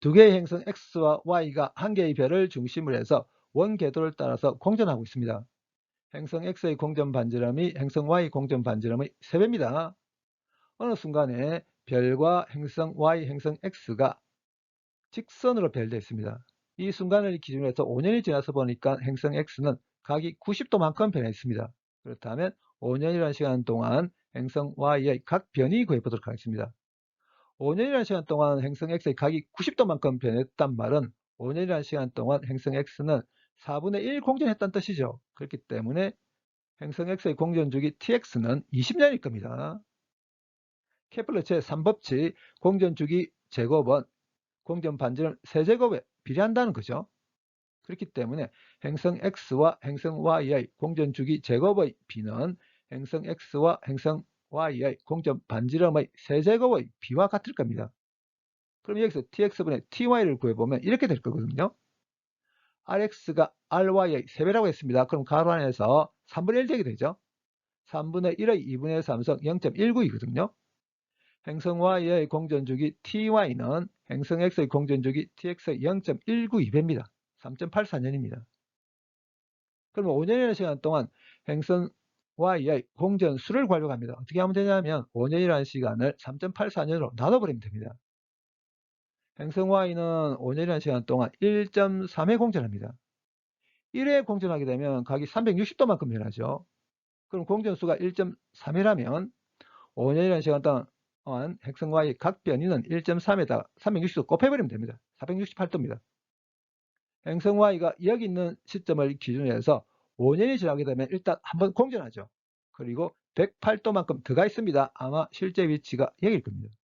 두 개의 행성 x와 y가 한 개의 별을 중심으로 해서 원 궤도를 따라서 공전하고 있습니다. 행성 x의 공전 반지름이 행성 y 공전 반지름의 3배입니다. 어느 순간에 별과 행성 y, 행성 x가 직선으로 별되어 있습니다. 이 순간을 기준으로 해서 5년이 지나서 보니까 행성 x는 각이 90도만큼 변했습니다. 그렇다면 5년이라는 시간 동안 행성 y의 각 변이 구해보도록 하겠습니다. 5년이라는 시간 동안 행성 x의 각이 90도만큼 변했단 말은 5년이라는 시간 동안 행성 x는 4분의 1 공전했다는 뜻이죠. 그렇기 때문에 행성 x의 공전주기 tx는 20년일 겁니다. 케플러 제3법칙 공전주기 제곱은 공전 반지름 세제곱에 비례한다는 거죠. 그렇기 때문에 행성 x와 행성 y의 공전주기 제곱의 비는 행성 x와 행성 y의 공전 반지름의 세제곱의 비와 같을 겁니다. 그럼 여기서 tx분의 ty를 구해보면 이렇게 될 거거든요. rx가 ry의 3배라고 했습니다. 그럼 가로 안에서 3분의 1 되게 되죠. 3분의 1의 2분의 3성 0.19이거든요. 행성 y의 공전주기 ty는 행성 x의 공전주기 tx의 0.192배입니다. 3.84년입니다. 그러면 5년이라는 시간 동안 행성 y의 공전수를 구하려고 합니다. 어떻게 하면 되냐면 5년이라는 시간을 3.84년으로 나눠버리면 됩니다. 행성 y는 5년이라는 시간 동안 1.3회 공전합니다. 1회 공전하게 되면 각이 360도만큼 변하죠. 그럼 공전수가 1.3회라면 5년이라는 시간 동안 행성 y의 각 변이는 1.3에다 360도 곱해버리면 됩니다. 468도입니다. 행성 y가 여기 있는 시점을 기준으로 해서 5년이 지나게 되면 일단 한번 공전하죠. 그리고 108도만큼 더가 있습니다. 아마 실제 위치가 여기일 겁니다.